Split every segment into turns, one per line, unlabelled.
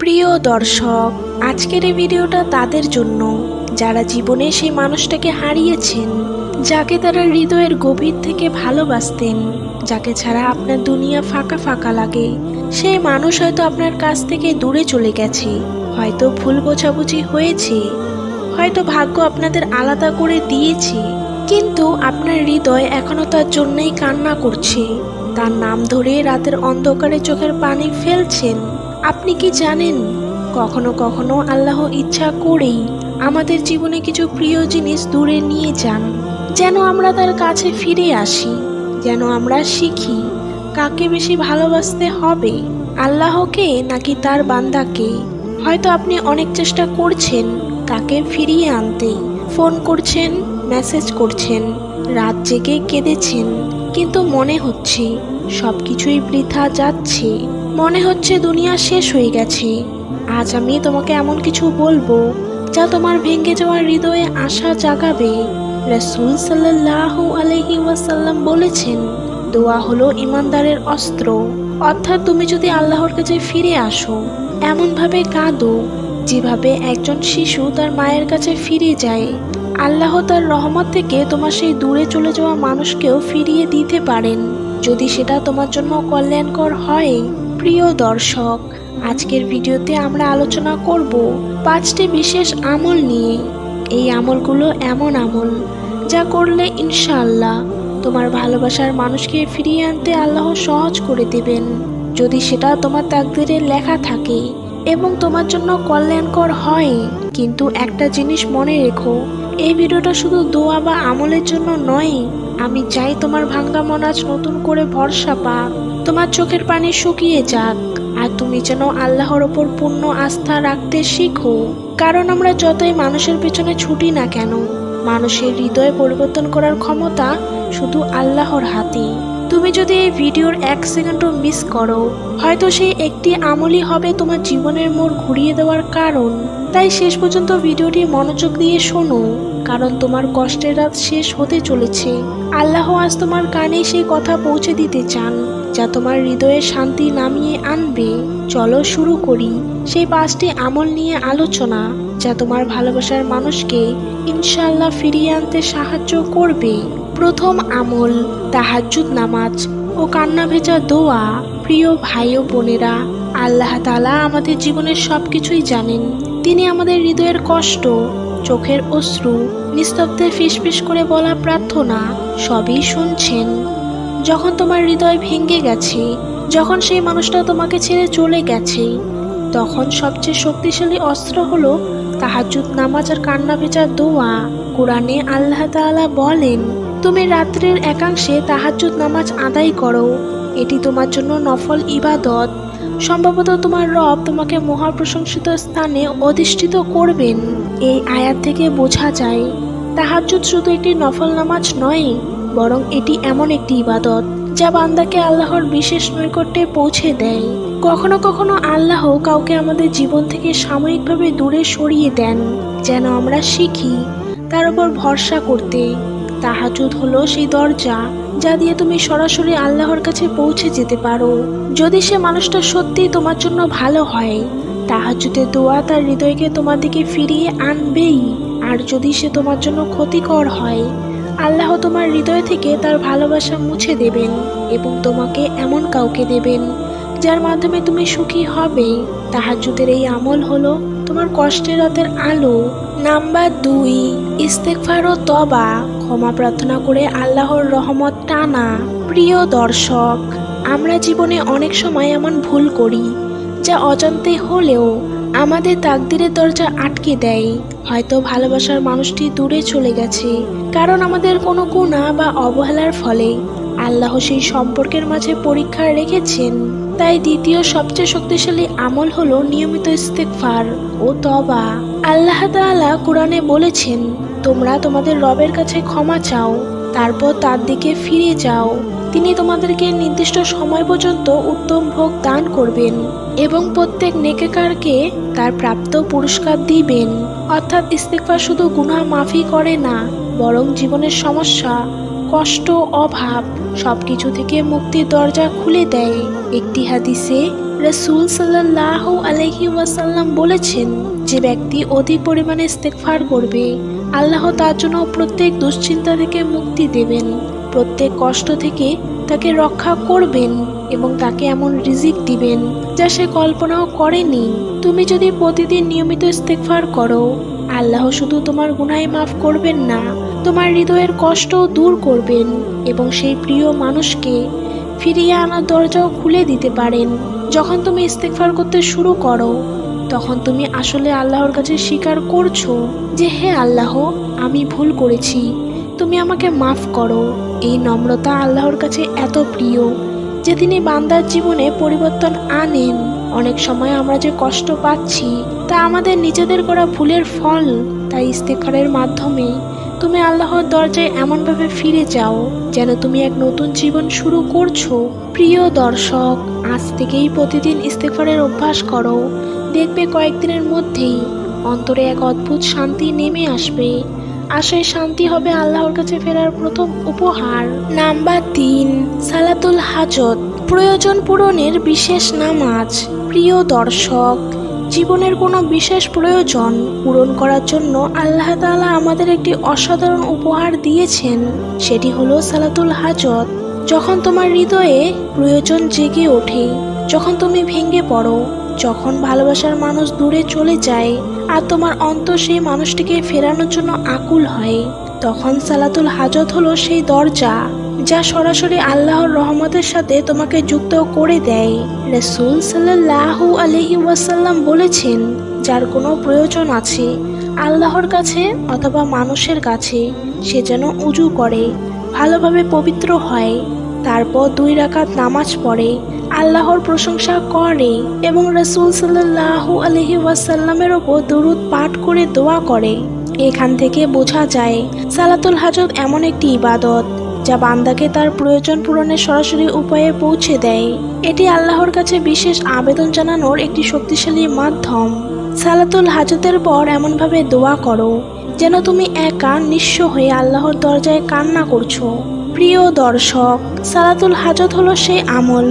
প্রিয় দর্শক, আজকের এই ভিডিওটা তাদের জন্য। যারা জীবনে সেই মানুষটাকে হারিয়েছেন, যাকে তারা হৃদয়ের গভীর থেকে ভালোবাসতেন, যাকে ছাড়া আপনার দুনিয়া ফাঁকা ফাঁকা লাগে, সেই মানুষ হয়তো আপনার কাছ থেকে দূরে চলে গেছে, হয়তো ভুল বোঝাবুঝি হয়েছে, হয়তো ভাগ্য আপনাদের আলাদা করে দিয়েছে, কিন্তু আপনার হৃদয় এখনও তার জন্যই কান্না করছে। তার নাম ধরে রাতের অন্ধকারে চোখের পানি ফেলছেন আপনি কি জানেন, কখনো কখনো আল্লাহ ইচ্ছা করেই আমাদের জীবনে কিছু প্রিয় জিনিস দূরে নিয়ে যান, যেন আমরা তার কাছে ফিরে আসি, যেন আমরা শিখি কাকে বেশি ভালোবাসতে হবে, আল্লাহকে নাকি তার বান্দাকে। হয়তো আপনি অনেক চেষ্টা করছেন তাকে ফিরিয়ে আনতে, ফোন করছেন, মেসেজ করছেন, রাত জেগে কেঁদেছেন, কিন্তু মনে হচ্ছে সব কিছুই বৃথা যাচ্ছে। মনে হচ্ছে দুনিয়া শেষ হয়ে গেছে। আজ আমি তোমাকে এমন কিছু বলব যা তোমার ভেঙে যাওয়া হৃদয়ে আশা জাগাবে। রসুল সাল্লাহ আলহি ওয়াসাল্লাম বলেছেন, দোয়া হলো ইমানদারের অস্ত্র। অর্থাৎ তুমি যদি আল্লাহর কাছে ফিরে আসো, এমনভাবে কাঁদো, যেভাবে একজন শিশু তার মায়ের কাছে ফিরে যায়। আল্লাহ তার রহমত থেকে তোমার সেই দূরে চলে যাওয়া মানুষকেও ফিরিয়ে দিতে পারেন। যদি সেটা তোমার জন্য কল্যাণকর হয় প্রিয় দর্শক, আজকের ভিডিওতে আমরা আলোচনা করব পাঁচটি বিশেষ আমল নিয়ে। এই আমলগুলো এমন আমল যা করলে ইনশাআল্লাহ তোমার ভালোবাসার মানুষকে ফিরিয়ে আনতে আল্লাহ সহজ করে দেবেন। যদি সেটা তোমার তাকদিরে লেখা থাকে এবং তোমার জন্য কল্যাণকর হয়, কিন্তু একটা জিনিস মনে রেখো, এই ভিডিওটা শুধু দোয়া বা আমলের জন্য নয়, আমি চাই তোমার ভাঙ্গা মন আজ নতুন করে ভরসা পাক। তোমার চোখের পানি শুকিয়ে যাক, আর তুমি যেন আল্লাহর ওপর পূর্ণ আস্থা রাখতে শিখো। কারণ আমরা যতই মানুষের পেছনে ছুটি না কেন, মানুষের হৃদয় পরিবর্তন করার ক্ষমতা শুধু আল্লাহর হাতে। তুমি যদি এই ভিডিওর এক সেকেন্ডও মিস করো, হয়তো সেই একটি আমলই হবে তোমার জীবনের মোড় ঘুরিয়ে দেওয়ার কারণ। তাই শেষ পর্যন্ত ভিডিওটি মনোযোগ দিয়ে শোনো, কারণ তোমার কষ্টের রাত শেষ হতে চলেছে। আল্লাহ আজ তোমার কানে সেই কথা পৌঁছে দিতে চান। যা তোমার হৃদয়ে শান্তি নামিয়ে আনবে, চলো শুরু করি। সেই পাঁচটি আমল নিয়ে আলোচনা, যা তোমার ভালোবাসার মানুষকে ইনশাল্লাহ ফিরিয়ে আনতে সাহায্য করবে। প্রথম আমল, তাহাজ্জুদ নামাজ ও কান্না ভেজা দোয়া। প্রিয় ভাই ও বোনেরা, আল্লাহ তালা আমাদের জীবনের সব কিছুই জানেন। তিনি আমাদের হৃদয়ের কষ্ট, চোখের অশ্রু, নিস্তব্ধে ফিসফিস করে বলা প্রার্থনা, সবই শুনছেন। যখন তোমার হৃদয় ভেঙে গেছে, যখন সেই মানুষটা তোমাকে ছেড়ে চলে গেছে, তখন সবচেয়ে শক্তিশালী অস্ত্র হলো তাহাজুদ নামাজ আর কান্না ভেজা দোয়া। কোরআনে আল্লাহ তাআলা বলেন, তুমি রাত্রের একাংশে তাহাজুদ নামাজ আদায় করো। এটি তোমার জন্য নফল ইবাদত। সম্ভবত তোমার রব তোমাকে মহাপ্রশংসিত স্থানে অধিষ্ঠিত করবেন। এই আয়াত থেকে বোঝা যায়, তাহাজ্জুদ শুধু একটি নফল নামাজ নয় বরং এটি এমন একটি ইবাদত যা বান্দাকে আল্লাহর বিশেষ নৈকট্যে পৌঁছে দেয়। কখনো কখনো আল্লাহ কাউকে আমাদের জীবন থেকে সাময়িকভাবে দূরে সরিয়ে দেন, যেন আমরা শিখি তার উপর ভরসা করতে। তাহাজুদ হলো সেই দরজা যা দিয়ে তুমি সরাসরি আল্লাহর কাছে পৌঁছে যেতে পারো। যদি সে মানুষটা সত্যিই তোমার জন্য ভালো হয়, তাহাজুদের দোয়া তার হৃদয়কে তোমার দিকে ফিরিয়ে আনবেই। আর যদি সে তোমার জন্য ক্ষতিকর হয় আল্লাহ তোমার হৃদয় থেকে তার ভালোবাসা মুছে দেবেন এবং তোমাকে এমন কাউকে দেবেন যার মাধ্যমে তুমি সুখী হবে। তাহাজুদের এই আমল হলো তোমার কষ্টের রাতের আলো। নাম্বার দুই ইস্তেকফার ও তবা ক্ষমা প্রার্থনা করে আল্লাহর রহমত টানা। প্রিয় দর্শক, আমরা জীবনে অনেক সময় এমন ভুল করি যা অজান্তে হলেও আমাদের তাকদিরের দরজা আটকে দেয়। হয়তো ভালোবাসার মানুষটি দূরে চলে গেছে। কারণ আমাদের কোনো গুণা বা অবহেলার ফলে আল্লাহ সেই সম্পর্কের মাঝে পরীক্ষা রেখেছেন। তাই দ্বিতীয় সবচেয়ে শক্তিশালী আমল হলো নিয়মিত ইস্তেকফার ও তবা আল্লাহ তাআলা কোরআনে বলেছেন, তোমরা তোমাদের রবের কাছে ক্ষমা চাও, তারপর তার দিকে ফিরে যাও। তিনি তোমাদেরকে নির্দিষ্ট সময় পর্যন্ত উত্তম ভোগ দান করবেন এবং প্রত্যেক নেকেকারকে তার প্রাপ্ত পুরস্কার দিবেন। অর্থাৎ ইস্তেকফার শুধু গুনাহ মাফি করে না, বরং জীবনের সমস্যা, কষ্ট, অভাব সবকিছু থেকে মুক্তির দরজা খুলে দেয়। একটি হাদিসে রসুল সাল্লাহ আলহি ওয়াসাল্লাম বলেছেন, যে ব্যক্তি অধিক পরিমাণে ইস্তেকফার করবে, আল্লাহ তার জন্য প্রত্যেক দুশ্চিন্তা থেকে মুক্তি দেবেন। প্রত্যেক কষ্ট থেকে তাকে রক্ষা করবেন এবং তাকে এমন রিজিক দিবেন যা সে কল্পনাও করেনি। তুমি যদি প্রতিদিন নিয়মিত ইস্তেকফার করো, আল্লাহ শুধু তোমার গুনাই মাফ করবেন না, তোমার হৃদয়ের কষ্টও দূর করবেন এবং সেই প্রিয় মানুষকে ফিরিয়ে আনার দরজাও খুলে দিতে পারেন। যখন তুমি ইস্তেকফার করতে শুরু করো, তখন তুমি আসলে আল্লাহর কাছে স্বীকার করছ যে হে আল্লাহ, আমি ভুল করেছি। তুমি আমাকে মাফ করো। এই নম্রতা আল্লাহর কাছে এত প্রিয় যে তিনি বান্দার জীবনে পরিবর্তন আনেন। অনেক সময় আমরা যে কষ্ট পাচ্ছি তা আমাদের নিজেদের করা ভুলের ফল। তাই ইস্তেকারের মাধ্যমে তুমি আল্লাহর দরজায় এমনভাবে ফিরে যাও, যেন তুমি এক নতুন জীবন শুরু করছ। প্রিয় দর্শক, আজ থেকেই প্রতিদিন ইস্তেফারের অভ্যাস করো। দেখবে কয়েকদিনের মধ্যেই অন্তরে এক অদ্ভুত শান্তি নেমে আসবে। সেই শান্তি হবে আল্লাহর কাছে ফেরার প্রথম উপহার। নাম্বার তিন, সালাতুল হাজত, প্রয়োজন পূরণের বিশেষ নামাজ। প্রিয় দর্শক, জীবনের কোনো বিশেষ প্রয়োজন পূরণ করার জন্য আল্লাহ তাআলা আমাদের একটি অসাধারণ উপহার দিয়েছেন। সেটি হলো সালাতুল হাজত। যখন তোমার হৃদয়ে প্রয়োজন জেগে ওঠে, যখন তুমি ভেঙে পড়ো, যখন ভালোবাসার মানুষ দূরে চলে যায় আর তোমার অন্তর সেই মানুষটিকে ফেরানোর জন্য আকুল হয়। তখন সালাতুল হাজত হলো সেই দরজা, যা সরাসরি আল্লাহর রহমতের সাথে তোমাকে যুক্ত করে দেয়। রসুল সাল্লাহু আলহি ওয়াসাল্লাম বলেছেন, যার কোনো প্রয়োজন আছে আল্লাহর কাছে অথবা মানুষের কাছে, সে যেন উজু করে, ভালোভাবে পবিত্র হয়। তারপর দুই রাকাত নামাজ পড়ে আল্লাহর প্রশংসা করে এবং রসুল সাল্লাহু আলহি ওয়াসাল্লামের ওপর দরুদ পাঠ করে দোয়া করে। এখান থেকে বোঝা যায়, সালাতুল হাজত এমন একটি ইবাদত যা বান্দাকে তার প্রয়োজন পূরণের সরাসরি উপায়ে পৌঁছে দেয়। এটি আল্লাহর কাছে বিশেষ আবেদন জানানোর একটি শক্তিশালী মাধ্যম। সালাতুল হাজতের পর এমনভাবে দোয়া করো, যেন তুমি একা নিঃস্ব হয়ে আল্লাহর দরজায় কান্না করছ। প্রিয় দর্শক, সালাতুল হাজত হলো সেই আমল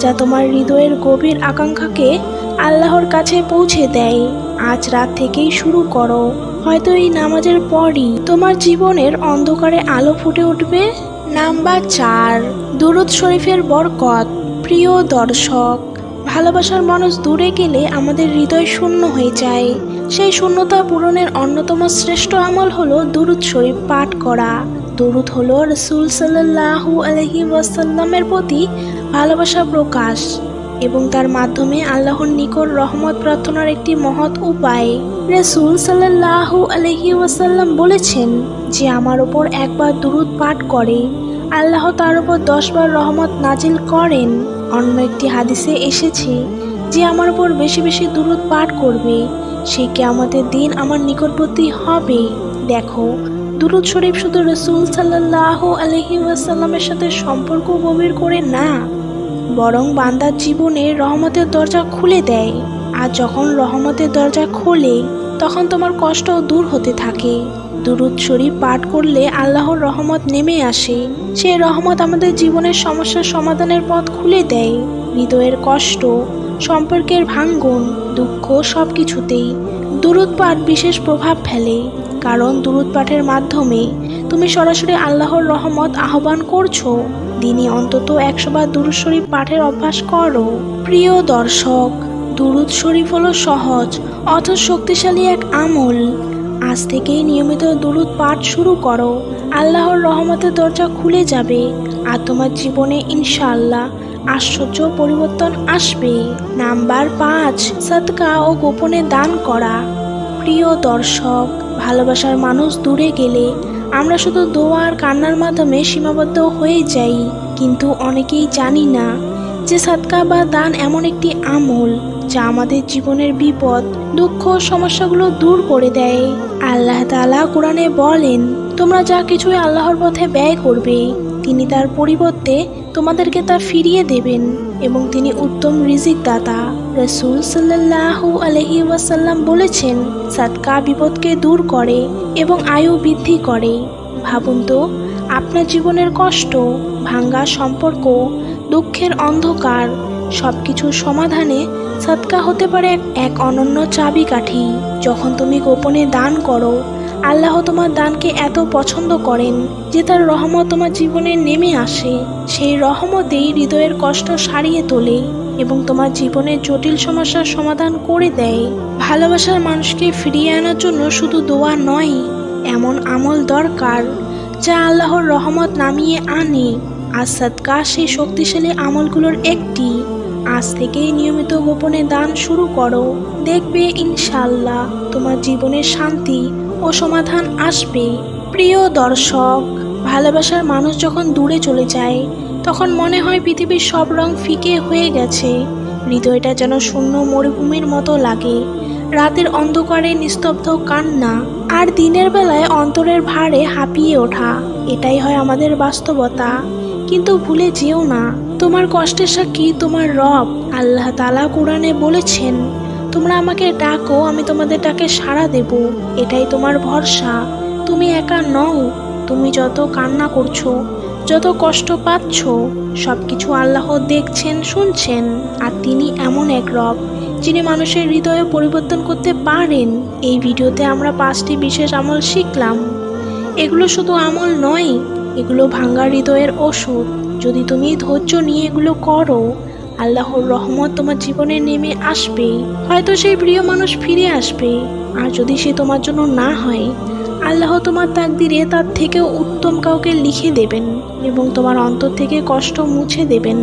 যা তোমার হৃদয়ের গভীর আকাঙ্ক্ষাকে আল্লাহর কাছে পৌঁছে দেয়। আজ রাত থেকেই শুরু করো। হয়তো এই নামাজের পরই তোমার জীবনের অন্ধকারে আলো ফুটে উঠবে। নাম্বার চার, দুরুদ শরীফের বরকত। প্রিয় দর্শক, ভালোবাসার মানুষ দূরে গেলে আমাদের হৃদয় শূন্য হয়ে যায়। সেই শূন্যতা পূরণের অন্যতম শ্রেষ্ঠ আমল হলো দুরুদ শরীফ পাঠ করা। দুরুদ হলো রসুল সাল্লাহু আলহি ওয়াসাল্লামের প্রতি ভালোবাসা প্রকাশ এবং তার মাধ্যমে আল্লাহর নিকট রহমত প্রার্থনার একটি মহৎ উপায়। রসুল সাল্লাহু আলহি ওয়াসাল্লাম বলেছেন যে, আমার ওপর একবার দুরুদ পাঠ করে। আল্লাহ তার উপর দশবার রহমত নাজিল করেন। অন্য একটি হাদিসে এসেছে যে, আমার উপর বেশি বেশি দুরুদ পাঠ করবে। সে কে আমাদের দিন আমার নিকটবর্তী হবে। দেখো, দুরুদ শরীফ শুধু রসুল সাল্লাহ আলহি ওয়াসাল্লামের সাথে সম্পর্ক গভীর করে না। বরং বান্দার জীবনে রহমতের দরজা খুলে দেয়। আর যখন রহমতের দরজা খোলে, তখন তোমার কষ্টও দূর হতে থাকে। দুরুদ শরীফ পাঠ করলে আল্লাহর রহমত নেমে আসে। সেই রহমত আমাদের জীবনের সমস্যার সমাধানের পথ খুলে দেয়। হৃদয়ের কষ্ট, সম্পর্কের ভাঙ্গন, দুঃখ সব কিছুতেই দুরুদ পাঠ বিশেষ প্রভাব ফেলে। কারণ দুরুদ পাঠের মাধ্যমে তুমি সরাসরি আল্লাহর রহমত আহ্বান করছ। দিনে অন্তত একশোবার দুরুদ শরীফ পাঠের অভ্যাস করো। প্রিয় দর্শক, দুরুদ শরীফ হলো সহজ, অথচ শক্তিশালী এক আমল। আজ থেকেই নিয়মিত দুরুদ পাঠ শুরু করো। আল্লাহর রহমতের দরজা খুলে যাবে আর তোমার জীবনে ইনশাআল্লাহ আশ্চর্য পরিবর্তন আসবে। নাম্বার পাঁচ সৎকা ও গোপনে দান করা। প্রিয় দর্শক, ভালোবাসার মানুষ দূরে গেলে আমরা শুধু দোয়া আর কান্নার মাধ্যমে সীমাবদ্ধ হয়ে যাই, কিন্তু অনেকেই জানি না যে সৎকা বা দান এমন একটি আমল যা আমাদের জীবনের বিপদ, দুঃখ সমস্যাগুলো দূর করে দেয়। আল্লাহ তাআলা কোরআনে বলেন, তোমরা যা কিছুই আল্লাহর পথে ব্যয় করবে, তিনি তার পরিবর্তে তোমাদেরকে তা ফিরিয়ে দেবেন। এবং তিনি উত্তম রিজিক দাতা রসুল সাল্লাহু আলহি ওয়াসাল্লাম বলেছেন, সাদকা বিপদকে দূর করে এবং আয়ু বৃদ্ধি করে। ভাবুন তো, আপনার জীবনের কষ্ট, ভাঙ্গা সম্পর্ক, দুঃখের অন্ধকার সব কিছুর সমাধানে সৎকা হতে পারে এক অনন্য চাবিকাঠি। যখন তুমি গোপনে দান করো আল্লাহ তোমার দানকে এত পছন্দ করেন যে তার রহমত তোমার জীবনে নেমে আসে। সেই রহমতেই হৃদয়ের কষ্ট সারিয়ে তোলে এবং তোমার জীবনের জটিল সমস্যার সমাধান করে দেয়। ভালোবাসার মানুষকে ফিরিয়ে আনার জন্য শুধু দোয়া নয়, এমন আমল দরকার যা আল্লাহর রহমত নামিয়ে আনে। আর সৎকা সেই শক্তিশালী আমলগুলোর একটি। আজ থেকেই নিয়মিত গোপনে দান শুরু করো। দেখবে ইনশাল্লাহ তোমার জীবনের শান্তি ও সমাধান আসবে। প্রিয় দর্শক, ভালোবাসার মানুষ যখন দূরে চলে যায়, তখন মনে হয় পৃথিবীর সব রং ফিকে হয়ে গেছে। হৃদয়টা যেন শূন্য মরুভূমির মতো লাগে। রাতের অন্ধকারে নিস্তব্ধ কান্না আর দিনের বেলায় অন্তরের ভারে হাঁপিয়ে ওঠা, এটাই হয় আমাদের বাস্তবতা। কিন্তু ভুলে যেও না, তোমার কষ্টের সাক্ষী তোমার রব। আল্লাহ তালা কোরআনে বলেছেন তোমরা আমাকে ডাকো, আমি তোমাদের ডাকে সাড়া দেব। এটাই তোমার ভরসা। তুমি একা নও, তুমি যত কান্না করছ, যত কষ্ট পাচ্ছ সব কিছু আল্লাহ দেখছেন, শুনছেন, আর তিনি এমন এক রব, যিনি মানুষের হৃদয়ে পরিবর্তন করতে পারেন। এই ভিডিওতে আমরা পাঁচটি বিশেষ আমল শিখলাম। এগুলো শুধু আমল নয়, এগুলো ভাঙ্গা হৃদয়ের ওষুধ। যদি তুমি ধৈর্য নিয়ে এগুলো করো আল্লাহর রহমত তোমার জীবনে নেমে আসবে হয়তো সেই প্রিয় মানুষ ফিরে আসবে। আর যদি সে তোমার জন্য না হয়, আল্লাহ তোমার তাকদিরে তার থেকেও উত্তম কাউকে লিখে দেবেন এবং তোমার অন্তর থেকে কষ্ট মুছে দেবেন।